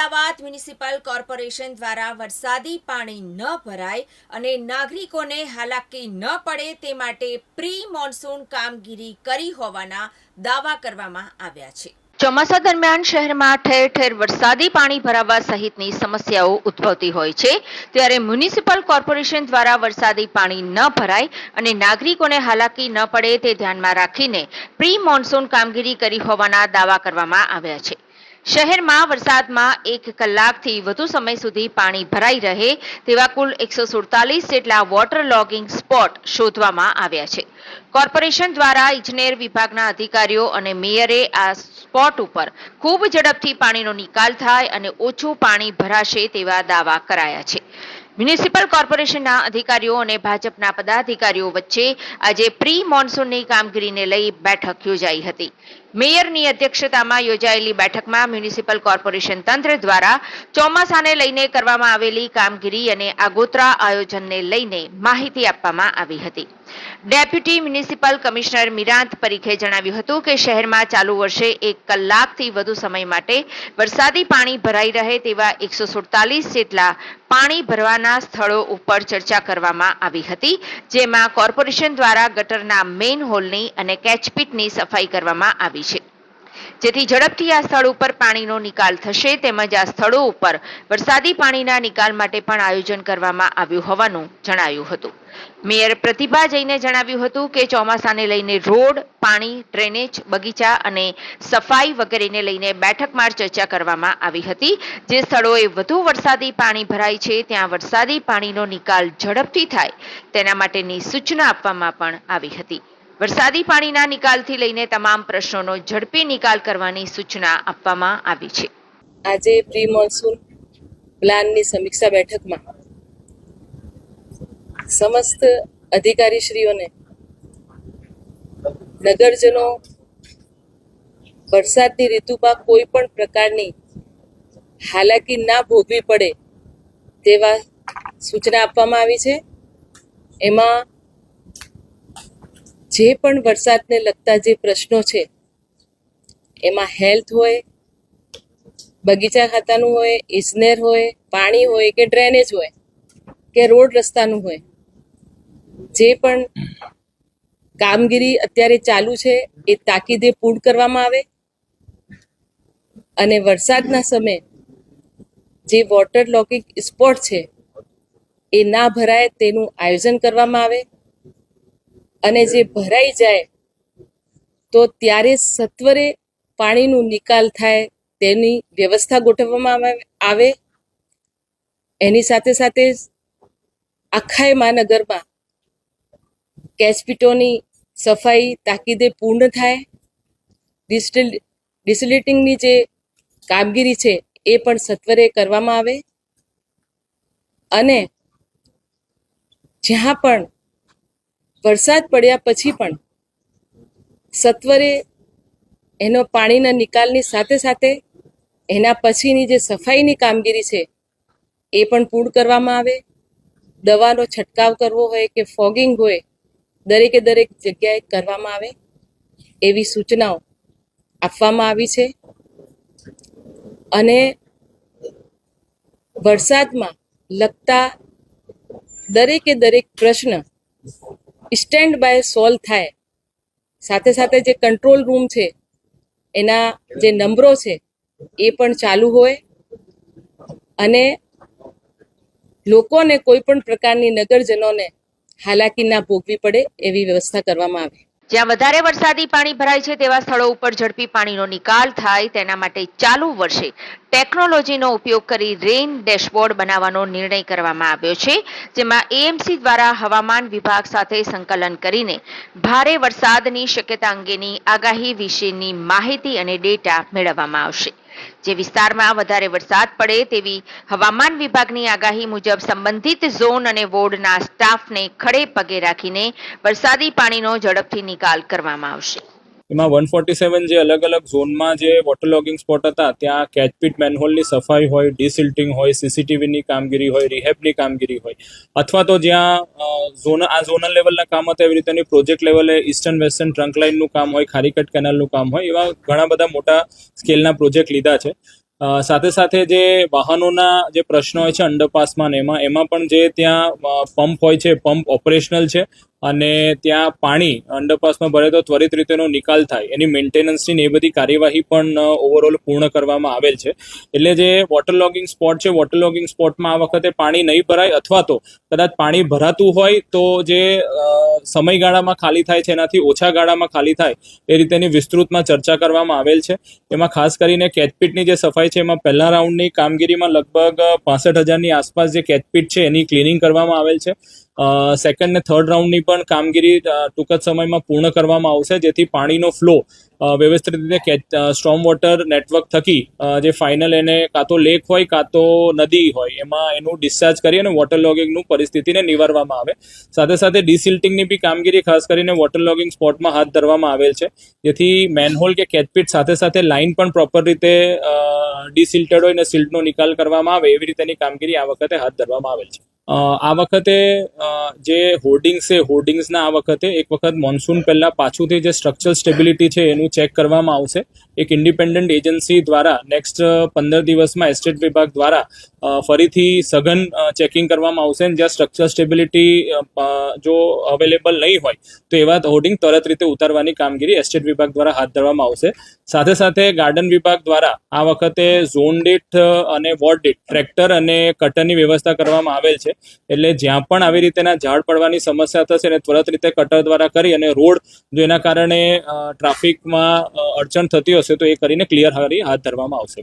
Ahmedabad municipal corporation દ્વારા વરસાદી પાણી ન ભરાય અને નાગરિકોને હાલાકી ન પડે તે માટે પ્રી મોન્સૂન કામગીરી કરી હોવાના દાવા કરવામાં આવ્યા છે. ચોમાસા દરમિયાન શહેરમાં ઠેર ઠેર વરસાદી પાણી ભરાવા સહિતની સમસ્યાઓ ઉદ્ભવતી હોય છે. ત્યારે મ્યુનિસિપલ કોર્પોરેશન દ્વારા વરસાદી પાણી ન ભરાય અને નાગરિકોને હાલાકી ન પડે તે ધ્યાનમાં રાખીને પ્રી મોન્સૂન કામગીરી કરી હોવાના દાવા કરવામાં આવ્યા છે. શહેરમાં વરસાદમાં એક કલાકથી વધુ સમય સુધી પાણી ભરાઈ રહે તેવા કુલ એકસો સુડતાલીસ જેટલા વોટર લોગિંગ સ્પોટ શોધવામાં આવ્યા છે. કોર્પોરેશન દ્વારા ઇજનેર વિભાગના અધિકારીઓ અને મેયરે આ સ્પોટ ઉપર ખૂબ ઝડપથી પાણીનો નિકાલ થાય અને ઓછું પાણી ભરાશે તેવા દાવા કરાયા છે. મ્યુનિસિપલ કોર્પોરેશનના અધિકારીઓ અને ભાજપના પદાધિકારીઓ વચ્ચે આજે પ્રી મોન્સૂનની કામગીરીને લઈ બેઠક યોજાઈ હતી. મેયરની અધ્યક્ષતામાં યોજાયેલી બેઠકમાં મ્યુનિસિપલ કોર્પોરેશન તંત્ર દ્વારા ચોમાસાને લઈને કરવામાં આવેલી કામગીરી અને આગોતરા આયોજનને લઈને માહિતી આપવામાં આવી હતી. ડેપ્યુટી મ્યુનિસિપલ કમિશનર મિરાંત પરીખે જણાવ્યું હતું કે શહેરમાં ચાલુ વર્ષે એક કલાકથી વધુ સમય માટે વરસાદી પાણી ભરાઈ રહે તેવા એકસો સુડતાલીસ જેટલા પાણી ભરવાના સ્થળો ઉપર ચર્ચા કરવામાં આવી હતી, જેમાં કોર્પોરેશન દ્વારા ગટરના મેઇન હોલની અને કેચપીટની સફાઈ કરવામાં આવી છે. જેથી ઝડપથી આ સ્થળ ઉપર પાણીનો નિકાલ થશે તેમજ આ સ્થળો ઉપર વરસાદી પાણીના નિકાલ માટે પણ આયોજન કરવામાં આવ્યું હોવાનું જણાયું હતું. મેયર પ્રતિભા જૈને જણાવ્યું હતું કે ચોમાસાને લઈને રોડ, પાણી, ડ્રેનેજ, બગીચા અને સફાઈ વગેરેને લઈને બેઠકમાં ચર્ચા કરવામાં આવી હતી. જે સ્થળોએ વધુ વરસાદી પાણી ભરાય છે, ત્યાં વરસાદી પાણીનો નિકાલ ઝડપથી થાય તેના માટેની સૂચના આપવામાં પણ આવી હતી. વરસાદી પાણીના નિકાલથી લઈને તમામ પ્રશ્નોનો ઝડપી નિકાલ કરવાની સૂચના આપવામાં આવી છે. આજે પ્રી મોન્સૂન પ્લાનની સમીક્ષા બેઠકમાં સમસ્ત અધિકારીશ્રીઓને, નગરજનો, વરસાદની ઋતુમાં કોઈ પણ પ્રકારની હાલાકી ના ભોગવી પડે તેવા સૂચના આપવામાં આવી છે. એમાં જે પણ વરસાદને લગતા જે પ્રશ્નો છે, એમાં હેલ્થ હોય, બગીચા ખાતાનું હોય ઇજનેર હોય, પાણી હોય કે ડ્રેનેજ હોય, કે રોડ રસ્તાનું હોય, જે પણ કામગીરી અત્યારે ચાલુ છે, એ તાકીદે પૂર્ણ કરવામાં આવે. અને વરસાદના સમયે જે વોટર લોકિંગ સ્પોટ છે, એ ના ભરાય તેનું આયોજન કરવામાં આવે. અને જે ભરાઈ જાય, તો ત્યારે સત્વરે પાણીનું નિકાલ થાય, તેની વ્યવસ્થા ગોઠવવામાં આવે- એની સાથે સાથે આખાય મહાનગરમાં કેચપીટોની સફાઈ તાકીદે પૂર્ણ થાય. ડિસિલિટિંગની જે કામગીરી છે, એ પણ સત્વરે કરવામાં આવે. અને જ્યાં પણ વરસાદ પડ્યા પછી પણ સત્વરે એનો પાણીના નિકાલની સાથે સાથે એના પછીની જે સફાઈની કામગીરી છે, એ પણ પૂર્ણ કરવામાં આવે. દવાનો છંટકાવ કરવો હોય કે ફોગિંગ હોય, દરેકે દરેક જગ્યાએ કરવામાં આવે. એવી સૂચનાઓ આપવામાં આવી છે. અને વરસાદમાં લગતા દરેકે દરેક પ્રશ્ન સ્ટેન્ડ બાય સોલ્વ થાય. સાથે સાથે જે કંટ્રોલ રૂમ છે, એના જે નંબરો છે, એ પણ ચાલુ હોય. અને લોકોને કોઈ પણ પ્રકારની નગરજનોને હાલાકી ના ભોગવી પડે એવી વ્યવસ્થા કરવામાં આવે. જ્યાં વધારે વરસાદી પાણી ભરાય છે તેવા સ્થળો ઉપર ઝડપી પાણીનો નિકાલ થાય, તેના માટે ચાલુ વર્ષે ટેકનોલોજીનો ઉપયોગ કરી રેઇન ડેશબોર્ડ બનાવવાનો નિર્ણય કરવામાં આવ્યો છે, જેમાં એએમસી દ્વારા હવામાન વિભાગ સાથે સંકલન કરીને ભારે વરસાદની શક્યતા અંગેની આગાહી વિશેની માહિતી અને ડેટા મેળવવામાં આવશે. જે વિસ્તારમાં વધારે વરસાદ પડે તેવી હવામાન વિભાગની આગાહી મુજબ સંબંધિત ઝોન અને વોર્ડના સ્ટાફને ખડે પગે રાખીને વરસાદી પાણીનો ઝડપથી નિકાલ કરવામાં આવશે. એમાં વન ફોર્ટી સેવન જે અલગ અલગ ઝોનમાં જે વોટર લોગિંગ સ્પોટ હતા, ત્યાં કેચપીટ મેનહોલની સફાઈ હોય ડિસિલ્ટિંગ હોય સીસીટીવીની કામગીરી હોય રિહેબની કામગીરી હોય, અથવા તો જ્યાં ઝોન, આ ઝોનલ લેવલના કામ હતા, એવી રીતેની પ્રોજેક્ટ લેવલે ઇસ્ટર્ન વેસ્ટર્ન ટ્રંક લાઇનનું કામ હોય, ખારીકટ કેનાલનું કામ હોય, એવા ઘણા બધા મોટા સ્કેલના પ્રોજેક્ટ લીધા છે. સાથે સાથે જે વાહનોના જે પ્રશ્નો હોય છે અંડરપાસમાં એમાં એમાં પણ જે ત્યાં પંપ હોય છે પંપ ઓપરેશનલ છે અને ત્યાં પાણી અંડરપાસમાં ભરે તો ત્વરિત રીતેનો નિકાલ થાય. એની મેન્ટેનન્સની ને એ બધી કાર્યવાહી પણ ઓવરઓલ પૂર્ણ કરવામાં આવેલ છે. એટલે જે વોટર લોગિંગ સ્પોટ છે વોટર લોગિંગ સ્પોટમાં આ વખતે પાણી નહીં ભરાય અથવા તો કદાચ પાણી ભરાતું હોય તો જે સમયગાળામાં ખાલી થાય છે, એનાથી ઓછા ગાળામાં ખાલી થાય, એ રીતેની વિસ્તૃતમાં ચર્ચા કરવામાં આવેલ છે. એમાં ખાસ કરીને કેચપીટની જે સફાઈ છે, એમાં પહેલા રાઉન્ડની કામગીરીમાં લગભગ પાસઠ હજારની આસપાસ જે કેચપીટ છે, એની ક્લિનિંગ કરવામાં આવેલ છે. સેકન્ડ ને થર્ડ રાઉન્ડની પણ કામગીરી ટૂંક જ સમયમાં પૂર્ણ કરવામાં આવશે, જેથી પાણીનો ફ્લો વ્યવસ્થિત રીતે સ્ટ્રોમ વોટર નેટવર્ક થકી જે ફાઇનલ એને કાં તો લેક હોય, કાં તો નદી હોય, એમાં એનું ડિસ્ચાર્જ કરી અને વોટર લોગિંગનું પરિસ્થિતિને નિવારવામાં આવે. સાથે સાથે ડિસિલ્ટિંગની બી કામગીરી ખાસ કરીને વોટર લોગિંગ સ્પોટમાં હાથ ધરવામાં આવેલ છે. જેથી મેનહોલ કે કેચપીટ સાથે સાથે લાઇન પણ પ્રોપર રીતે ડિસિલ્ટેડ હોય અને સિલ્ટનો નિકાલ કરવામાં આવે, એવી રીતેની કામગીરી આ વખતે હાથ ધરવામાં આવેલ છે. આ વખતે જે હોર્ડિંગ્સ છે હોર્ડિંગ્સના આ વખતે એક વખત મોન્સૂન પહેલાં પાછુંથી જે સ્ટ્રક્ચરલ સ્ટેબિલિટી છે, એનું ચેક કરવામાં આવશે. એક ઇન્ડિપેન્ડન્ટ એજન્સી દ્વારા નેક્સ્ટ પંદર દિવસમાં એસ્ટેટ વિભાગ દ્વારા ફરીથી સઘન ચેકિંગ કરવામાં આવશે. અને જ્યાં સ્ટ્રક્ચર સ્ટેબિલિટી જો અવેલેબલ નહીં હોય, તો એવા હોર્ડિંગ તરત રીતે ઉતારવાની કામગીરી એસ્ટેટ વિભાગ દ્વારા હાથ ધરવામાં આવશે. સાથે સાથે ગાર્ડન વિભાગ દ્વારા આ વખતે ઝોન દીઠ અને વોર્ડ દીઠ ટ્રેક્ટર અને કટરની વ્યવસ્થા કરવામાં આવેલ છે. એટલે જ્યાં પણ આવી રીતેના ઝાડ પડવાની સમસ્યા થશે એને ત્વરત રીતે કટર દ્વારા કરી અને રોડ જો એના કારણે ટ્રાફિકમાં અડચણ થતી હશે તો એ કરીને ક્લિયર હાથ ધરવામાં આવશે.